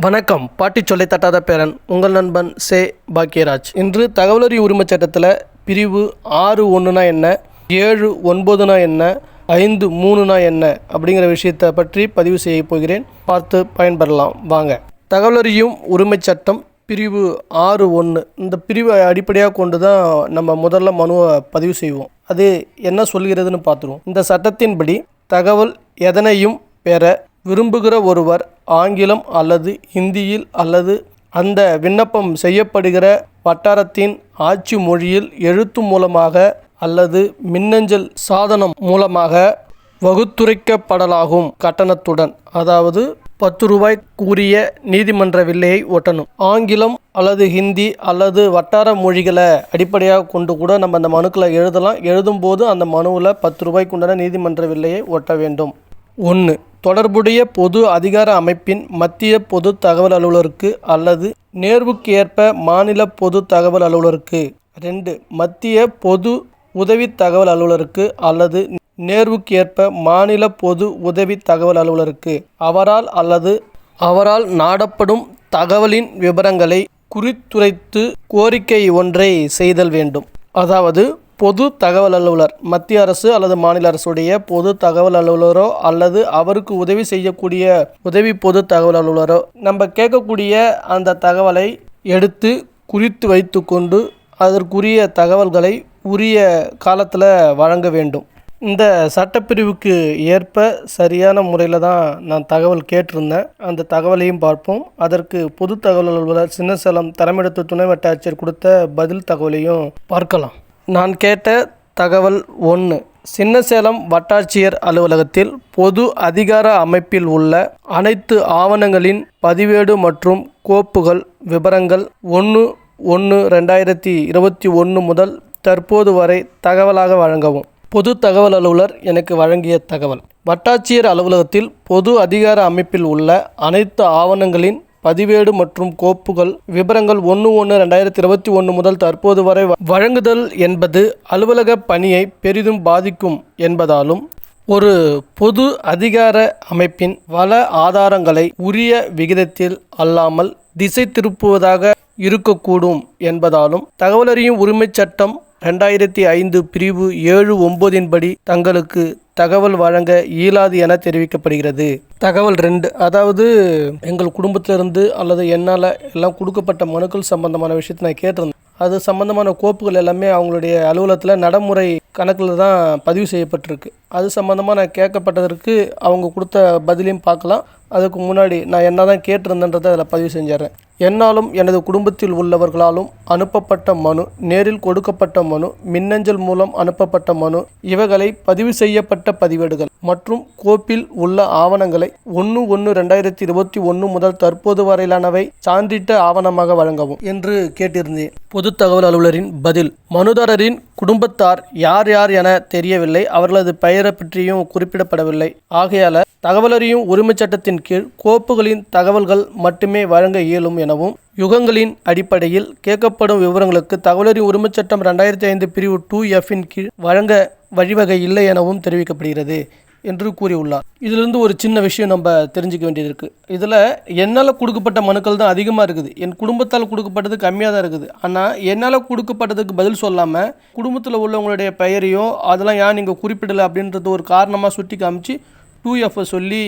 வணக்கம். பாட்டி சொல்லை தட்டாத பேரன் உங்கள் நண்பன் சே. பாக்கியராஜ் இன்று தகவலறி உரிமைச் சட்டத்தில் பிரிவு ஆறு ஒன்றுனா என்ன ஏழு ஒன்பதுனா என்ன ஐந்து மூணுனா என்ன அப்படிங்கிற விஷயத்தை பற்றி பதிவு செய்ய போகிறேன். பார்த்து பயன்பெறலாம். வாங்க. தகவலறியும் உரிமைச் சட்டம் பிரிவு ஆறு ஒன்று இந்த பிரிவை அடிப்படையாக கொண்டு தான் நம்ம முதல்ல மனுவை பதிவு செய்வோம். அது என்ன சொல்கிறதுன்னு பார்த்துருவோம். இந்த சட்டத்தின்படி தகவல் எதனையும் பெற விரும்புகிற ஒருவர் ஆங்கிலம் அல்லது ஹிந்தியில் அல்லது அந்த விண்ணப்பம் செய்யப்படுகிற வட்டாரத்தின் ஆட்சி மொழியில் எழுத்து மூலமாக அல்லது மின்னஞ்சல் சாதனம் மூலமாக வகுத்துரைக்கப்படலாகும் கட்டணத்துடன். அதாவது பத்து ரூபாய் கூறிய நீதிமன்ற வில்லையை ஒட்டணும். ஆங்கிலம் அல்லது ஹிந்தி அல்லது வட்டார மொழிகளை அடிப்படையாக கொண்டு கூட நம்ம அந்த மனுக்களை எழுதலாம். எழுதும்போது அந்த மனுவில் பத்து ரூபாய்க்குண்டான நீதிமன்ற வில்லையை ஒட்ட வேண்டும். ஒன்று தொடர்புடைய பொது அதிகார அமைப்பின் மத்திய பொது தகவல் அலுவலருக்கு அல்லது நேர்வுக்கு ஏற்ப மாநில பொது தகவல் அலுவலருக்கு. ரெண்டு மத்திய பொது உதவி தகவல் அலுவலருக்கு அல்லது நேர்வுக்கு ஏற்ப மாநில பொது உதவி தகவல் அலுவலருக்கு. அவரால் அல்லது அவரால் நாடப்படும் தகவலின் விவரங்களை குறித்துரைத்து கோரிக்கை ஒன்றை செய்தல் வேண்டும். அதாவது பொது தகவல் அலுவலர் மத்திய அரசு அல்லது மாநில அரசுடைய பொது தகவல் அலுவலரோ அல்லது அவருக்கு உதவி செய்யக்கூடிய உதவி பொது தகவல் அலுவலரோ நம்ம கேட்கக்கூடிய அந்த தகவலை எடுத்து குறித்து வைத்துக்கொண்டு அதற்குரிய தகவல்களை உரிய காலத்தில் வழங்க வேண்டும். இந்த சட்டப்பிரிவுக்கு ஏற்ப சரியான முறையில் தான் நான் தகவல் கேட்டிருந்தேன். அந்த தகவலையும் பார்ப்போம். அதற்கு பொது தகவல் அலுவலர் சின்னசேலம் தலைமையிடத்து துணை வட்டாட்சியர் கொடுத்த பதில் தகவலையும் பார்க்கலாம். நான் கேட்ட தகவல் ஒன்று சின்னசேலம் வட்டாட்சியர் அலுவலகத்தில் பொது அதிகார அமைப்பில் உள்ள அனைத்து ஆவணங்களின் பதிவேடு மற்றும் கோப்புகள் விவரங்கள் ஒன்று ஒன்று ரெண்டாயிரத்தி இருபத்தி ஒன்று முதல் தற்போது வரை தகவலாக வழங்கவும். பொது தகவல் அலுவலர் எனக்கு வழங்கிய தகவல். வட்டாட்சியர் அலுவலகத்தில் பொது அதிகார அமைப்பில் உள்ள அனைத்து ஆவணங்களின் பதிவேடு மற்றும் கோப்புகள். விபரங்கள் ஒன்று ஒன்று ரெண்டாயிரத்தி இருபத்தி ஒன்று முதல் தற்போது வரை வழங்குதல் என்பது அலுவலக பணியை பெரிதும் பாதிக்கும் என்பதாலும் ஒரு பொது அதிகார அமைப்பின் வள ஆதாரங்களை உரிய விகிதத்தில் அல்லாமல் திசை திருப்புவதாக இருக்கக்கூடும் என்பதாலும் தகவலறியும் உரிமைச் சட்டம் ரெண்டாயிரத்தி ஐந்து பிரிவு ஏழு ஒன்பதின்படி தங்களுக்கு தகவல் வழங்க இயலாது என தெரிவிக்கப்படுகிறது. தகவல் ரெண்டு அதாவது எங்கள் குடும்பத்திலிருந்து அல்லது என்னால் எல்லாம் கொடுக்கப்பட்ட மனுக்கள் சம்பந்தமான விஷயத்தை நான் கேட்டிருந்தேன். அது சம்பந்தமான கோப்புகள் எல்லாமே அவங்களுடைய அலுவலகத்தில் நடைமுறை கணக்கில் தான் பதிவு செய்யப்பட்டிருக்கு. அது சம்மந்தமாக நான் கேட்கப்பட்டதற்கு அவங்க கொடுத்த பதிலையும் பார்க்கலாம். அதுக்கு முன்னாடி நான் என்ன தான் கேட்டிருந்தேன்றதை அதில் பதிவு செஞ்சிடறேன். என்னாலும் எனது குடும்பத்தில் உள்ளவர்களாலும் அனுப்பப்பட்ட மனு நேரில் கொடுக்கப்பட்ட மனு மின்னஞ்சல் மூலம் அனுப்பப்பட்ட மனு இவைகளை பதிவு செய்யப்பட்ட பதிவேடுகள் மற்றும் கோப்பில் உள்ள ஆவணங்களை ஒன்று ஒன்று ரெண்டாயிரத்தி இருபத்தி ஒன்று முதல் தற்போது வரையிலானவை சான்றிட்ட ஆவணமாக வழங்கவும் என்று கேட்டிருந்தேன். பொது தகவல் அலுவலரின் பதில் மனுதாரரின் குடும்பத்தார் யார் யார் என தெரியவில்லை. அவர்களது பெயரை பற்றியும் குறிப்பிடப்படவில்லை. ஆகையால தகவலறியும் உரிமைச் சட்டத்தின் கீழ் கோப்புகளின் தகவல்கள் மட்டுமே வழங்க இயலும் எனவும் யுகங்களின் அடிப்படையில் கேட்கப்படும் விவரங்களுக்கு தகவலறியும் உரிமைச் சட்டம் ரெண்டாயிரத்தி ஐந்து பிரிவு டூ எஃப்பின் கீழ் வழங்க வழிவகை இல்லை எனவும் தெரிவிக்கப்படுகிறது. என்று கூறியுள்ளார். இதிலிருந்து ஒரு சின்ன விஷயம் நம்ம தெரிஞ்சுக்க வேண்டியது இருக்குது இதில் என்னால் கொடுக்கப்பட்ட மனுக்கள் தான் அதிகமாக இருக்குது. என் குடும்பத்தால் கொடுக்கப்பட்டது கம்மியாக தான் இருக்குது. ஆனால் என்னால் கொடுக்கப்பட்டதுக்கு பதில் சொல்லாமல் குடும்பத்தில் உள்ளவங்களுடைய பெயரையோ அதெல்லாம் ஏன் நீங்கள் குறிப்பிடலை அப்படின்றது ஒரு காரணமாக சுட்டி காமிச்சு டூ எஃப்பை சொல்லி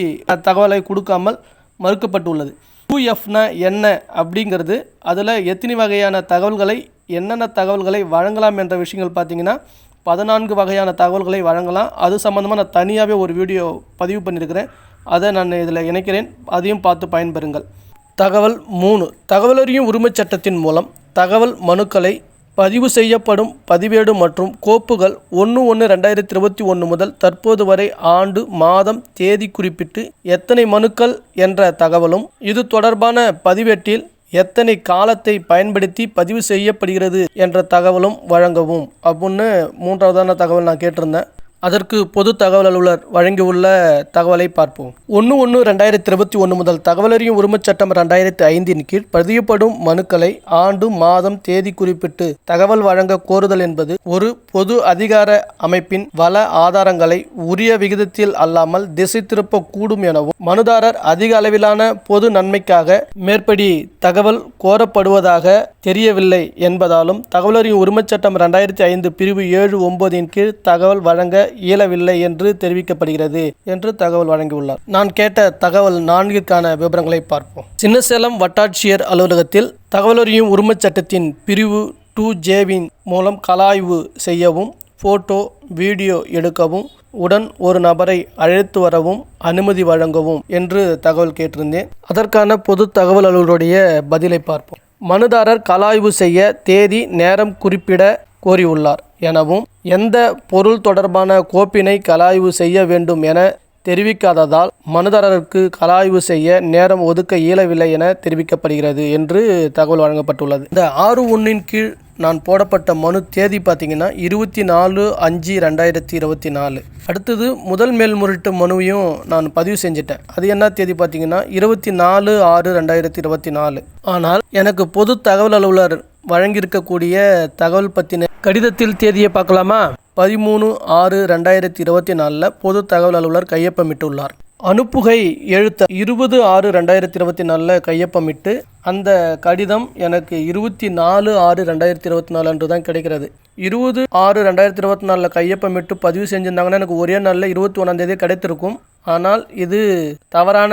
தகவலை கொடுக்காமல் மறுக்கப்பட்டுள்ளது. டூ எஃப்னா என்ன அப்படிங்கிறது அதில் எத்தனை வகையான தகவல்களை என்னென்ன தகவல்களை வழங்கலாம் என்ற விஷயங்கள் பார்த்தீங்கன்னா பதினான்கு வகையான தகவல்களை வழங்கலாம். அது சம்மந்தமாக நான் தனியாகவே ஒரு வீடியோ பதிவு பண்ணியிருக்கிறேன். அதை நான் இதில் இணைக்கிறேன். அதையும் பார்த்து பயன்பெறுங்கள். தகவல் மூணு. தகவலறியும் உரிமைச் சட்டத்தின் மூலம் தகவல் மனுக்களை பதிவு செய்யப்படும் பதிவேடு மற்றும் கோப்புகள் ஒன்று ஒன்று ரெண்டாயிரத்தி இருபத்தி ஒன்று முதல் தற்போது வரை ஆண்டு மாதம் தேதி குறிப்பிட்டு எத்தனை மனுக்கள் என்ற தகவலும் இது தொடர்பான பதிவேட்டில் எத்தனை காலத்தை பயன்படுத்தி பதிவு செய்யப்படுகிறது என்ற தகவலும் வழங்கவும். அப்படின்னு மூன்றாவதான தகவல் நான் கேட்டிருந்தேன். அதற்கு பொது தகவல் அலுவலர் வழங்கியுள்ள தகவலை பார்ப்போம். ஒன்று ஒன்று ரெண்டாயிரத்தி இருபத்தி ஒன்று முதல் தகவலறியும் உரிமைச் சட்டம் ரெண்டாயிரத்தி ஐந்தின் கீழ் பதியப்படும் மனுக்களை ஆண்டு மாதம் தேதி குறிப்பிட்டு தகவல் வழங்க கோருதல் என்பது ஒரு பொது அதிகார அமைப்பின் வள ஆதாரங்களை உரிய விகிதத்தில் அல்லாமல் திசை திருப்ப கூடும் எனவும் மனுதாரர் அதிக அளவிலான பொது நன்மைக்காக மேற்படி தகவல் கோரப்படுவதாக தெரியவில்லை என்பதாலும் தகவலறியும் உரிமைச் சட்டம் ரெண்டாயிரத்தி ஐந்து பிரிவு ஏழு ஒன்பதின் கீழ் தகவல் வழங்க இயலவில்லை என்று தெரிவிக்கப்படுகிறது என்று தகவல் வழங்கியுள்ளார். நான் கேட்ட தகவல் நான்கிற்கான விவரங்களை பார்ப்போம். சின்னசேலம் வட்டாட்சியர் அலுவலகத்தில் தகவலறியும் உரிமைச் சட்டத்தின் பிரிவு டூ ஜேவின் மூலம் கலாய்வு செய்யவும் ஃபோட்டோ வீடியோ எடுக்கவும் உடன் ஒரு நபரை அழைத்து வரவும் அனுமதி வழங்கவும் என்று தகவல் கேட்டிருந்தேன். அதற்கான பொது தகவல் அலுவலருடைய பதிலை பார்ப்போம். மனுதாரர் கலாய்வு செய்ய தேதி நேரம் குறிப்பிட கோரியுள்ளார். எனவும் எந்த பொருள் தொடர்பான கோப்பினை கலாய்வு செய்ய வேண்டும் என தெரிவிக்காததால் மனுதாரருக்கு கலாய்வு செய்ய நேரம் ஒதுக்க இயலவில்லை என தெரிவிக்கப்படுகிறது என்று தகவல் வழங்கப்பட்டுள்ளது. இந்த ஆறு ஒன்றின் கீழ் நான் போடப்பட்ட மனு தேதி பார்த்தீங்கன்னா இருபத்தி நாலு அஞ்சு ரெண்டாயிரத்தி இருபத்தி நாலு. அடுத்தது முதல் மேல்முறையீட்டு மனுவையும் நான் பதிவு செஞ்சுட்டேன். அது என்ன தேதி பார்த்தீங்கன்னா இருபத்தி நாலு ஆறு ரெண்டாயிரத்தி இருபத்தி நாலு. ஆனால் எனக்கு பொது தகவல் அலுவலர் வழங்கியிருக்கக்கூடிய தகவல் பற்றின கடிதத்தில் தேதியை பார்க்கலாமா? பதிமூணு ஆறு ரெண்டாயிரத்தி இருபத்தி நாலில் பொது தகவல் அலுவலர் கையொப்பமிட்டுள்ளார். அனுப்புகை எழுத்த இருபது ஆறு ரெண்டாயிரத்தி இருபத்தி நாலில் கையொப்பமிட்டு அந்த கடிதம் எனக்கு இருபத்தி நாலு ஆறு ரெண்டாயிரத்தி இருபத்தி நாலு அன்று தான் கிடைக்கிறது. இருபது ஆறு ரெண்டாயிரத்தி இருபத்தி நாலில் கையொப்பமிட்டு பதிவு செஞ்சுருந்தாங்கன்னா எனக்கு ஒரே நாளில் இருபத்தி ஒன்றாந்தேதி கிடைத்திருக்கும். ஆனால் இது தவறான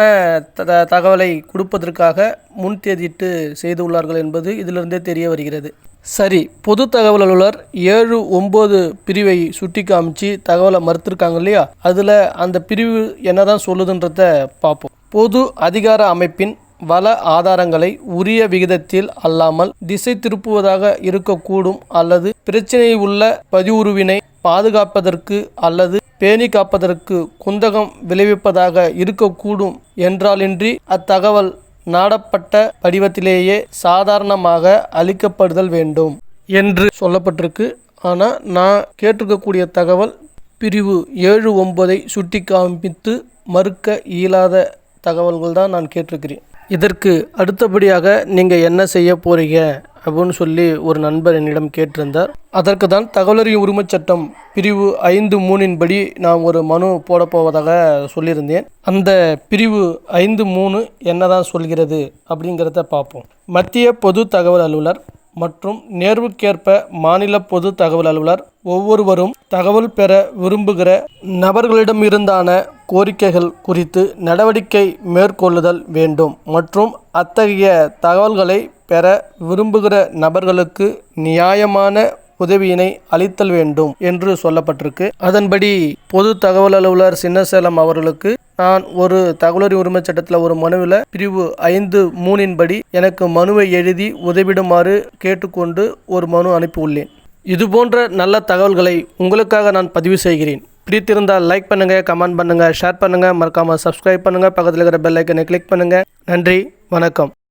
த தகவலை கொடுப்பதற்காக முன் தேதிட்டு செய்துள்ளார்கள் என்பது இதிலிருந்தே தெரிய வருகிறது. சரி பொது தகவல் அலுவலர் ஏழு ஒம்பது பிரிவை சுட்டி காமிச்சு தகவலை மறுத்திருக்காங்க இல்லையா? அதில் அந்த பிரிவு என்னதான் சொல்லுதுன்றத பார்ப்போம். பொது அதிகார அமைப்பின் வள ஆதாரங்களை உரிய விகிதத்தில் அல்லாமல் திசை திருப்புவதாக இருக்கக்கூடும் அல்லது பிரச்சினை உள்ள பதிவுருவினை பாதுகாப்பதற்கு அல்லது பேணி காப்பதற்கு குந்தகம் விளைவிப்பதாக இருக்கக்கூடும் என்றாலின்றி அத்தகவல் நாடப்பட்ட படிவத்திலேயே சாதாரணமாக அளிக்கப்படுதல் வேண்டும் என்று சொல்லப்பட்டிருக்கு. ஆனால் நான் கேட்டிருக்கக்கூடிய தகவல் பிரிவு ஏழு ஒன்பதை சுட்டி காண்பித்து மறுக்க இயலாத தகவல்கள் தான் நான் கேட்டிருக்கிறேன். இதற்கு அடுத்தபடியாக நீங்கள் என்ன செய்ய போகிறீங்க அப்படின்னு சொல்லி ஒரு நண்பர் என்னிடம் கேட்டிருந்தார். அதற்கு தான் தகவலறியும் உரிமைச் சட்டம் பிரிவு ஐந்து மூணின்படி நான் ஒரு மனு போடப்போவதாக போவதாக சொல்லியிருந்தேன். அந்த பிரிவு ஐந்து மூணு என்னதான் சொல்கிறது அப்படிங்கிறத பார்ப்போம். மத்திய பொது தகவல் அலுவலர் மற்றும் நேர்வுக்கேற்ப மாநில பொது தகவல் அலுவலர் ஒவ்வொருவரும் தகவல் பெற விரும்புகிற நபர்களிடமிருந்தான கோரிக்கைகள் குறித்து நடவடிக்கை மேற்கொள்ளுதல் வேண்டும் மற்றும் அத்தகைய தகவல்களை பெற விரும்புகிற நபர்களுக்கு நியாயமான உதவியினை அளித்தல் வேண்டும் என்று சொல்லப்பட்டிருக்கு. அதன்படி பொது தகவல் அலுவலர் சின்னசேலம் அவர்களுக்கு நான் ஒரு தகவலறி உரிமைச் சட்டத்தில் ஒரு மனுவில் பிரிவு ஐந்து மூணின்படி எனக்கு மனுவை எழுதி உதவிடுமாறு கேட்டுக்கொண்டு ஒரு மனு அனுப்பியுள்ளேன். இது போன்ற நல்ல தகவல்களை உங்களுக்காக நான் பதிவு செய்கிறேன். பிடித்திருந்தால் லைக் பண்ணுங்கள் கமெண்ட் பண்ணுங்கள் ஷேர் பண்ணுங்கள் மறக்காமல் சப்ஸ்கிரைப் பண்ணுங்கள் பக்கத்தில் இருக்கிற பெல் ஐக்கனை கிளிக் பண்ணுங்கள் நன்றி வணக்கம்.